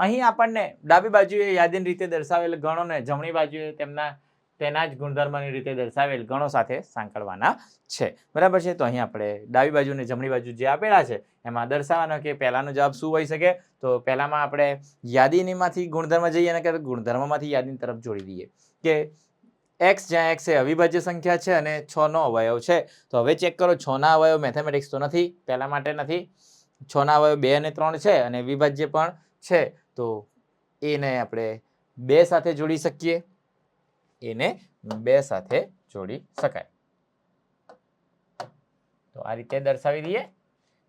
અહીં આપણને ડાબી બાજુએ યાદીની રીતે દર્શાવેલ ગણોને જમણી બાજુએ તેમના, તેના જ ગુણધર્મની રીતે દર્શાવેલ ગણો સાથે સાંકળવાના છે. બરાબર છે? તો અહીં આપણે ડાબી બાજુ અને જમણી બાજુ જે આપેલા છે, એમાં દર્શાવવાનો કે પહેલાંનો જવાબ શું હોઈ શકે? તો પહેલાંમાં આપણે યાદીનીમાંથી ગુણધર્મ જઈએ અને કે ગુણધર્મમાંથી યાદીની તરફ જોડી દઈએ કે એક્સ જ્યાં એક્સ એ અવિભાજ્ય સંખ્યા છે અને છનો અવયવ છે. તો હવે ચેક કરો છના અવયવ મેથેમેટિક્સ તો નથી, પહેલાં માટે નથી. છના અવયવ બે અને ત્રણ છે અને વિભાજ્ય પણ છે. તો એને આપણે બે સાથે જોડી શકીએ. એને બે સાથે જોડી શકાય. તો આ રીતે દર્શાવી દઈએ.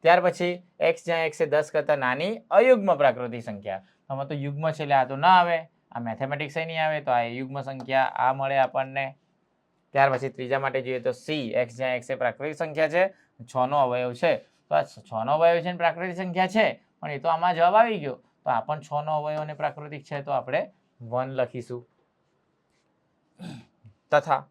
ત્યાર પછી એક્સ જ્યાં એક્સ એ દસ કરતાં નાની અયુગ્મ પ્રાકૃતિક સંખ્યા. આમાં તો યુગ્મ છે એટલે આ તો ના આવે. આ મેથેમેટિક્સ નહીં આવે તો આ યુગ્મ સંખ્યા આ મળે આપણને. ત્યાર પછી ત્રીજા માટે જોઈએ તો સી એક્સ જ્યાં એક્સ એ પ્રાકૃતિક સંખ્યા છે. છનો અવયવ છે. તો આ છનો અવયવ છે પ્રાકૃતિક સંખ્યા છે. પણ એ તો આમાં જવાબ આવી ગયો. તો આ પણ છનો અવયવ અને પ્રાકૃતિક છે, તો આપણે વન લખીશું. તથા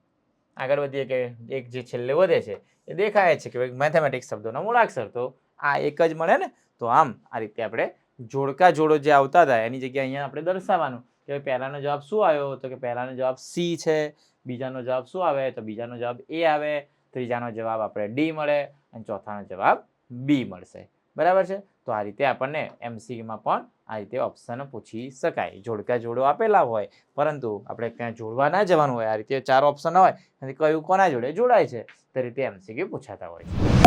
આગળ વધીએ કે એક જે છેલ્લે વધે છે, એ દેખાય છે કે મેથેમેટિક્સ શબ્દોનો મૂળાક્ષર. તો આ એક જ મળે ને, તો આમ આ રીતે આપણે જોડકા જોડો જે આવતા હતા, એની જગ્યાએ અહીંયા આપણે દર્શાવવાનું કે ભાઈ પહેલાનો જવાબ શું આવ્યો તો કે પહેલાનો જવાબ સી છે, બીજાનો જવાબ શું આવે, તો બીજાનો જવાબ એ આવે, ત્રીજાનો જવાબ આપણે ડી મળે, અને ચોથાનો જવાબ બી મળશે. બરાબર છે? તો આ રીતે આપણને એમસીક્યુમાં પણ આ રીતે ઓપ્શન પૂછી શકાય. જોડકા જોડો આપેલા હોય, પરંતુ આપણે ક્યાં જોડવા ના જવાનું હોય, આ રીતે ચાર ઓપ્શન હોય, અને કયું કોના જોડે જોડાય છે? તે રીતે એમસીક્યુ પૂછાતા હોય છે.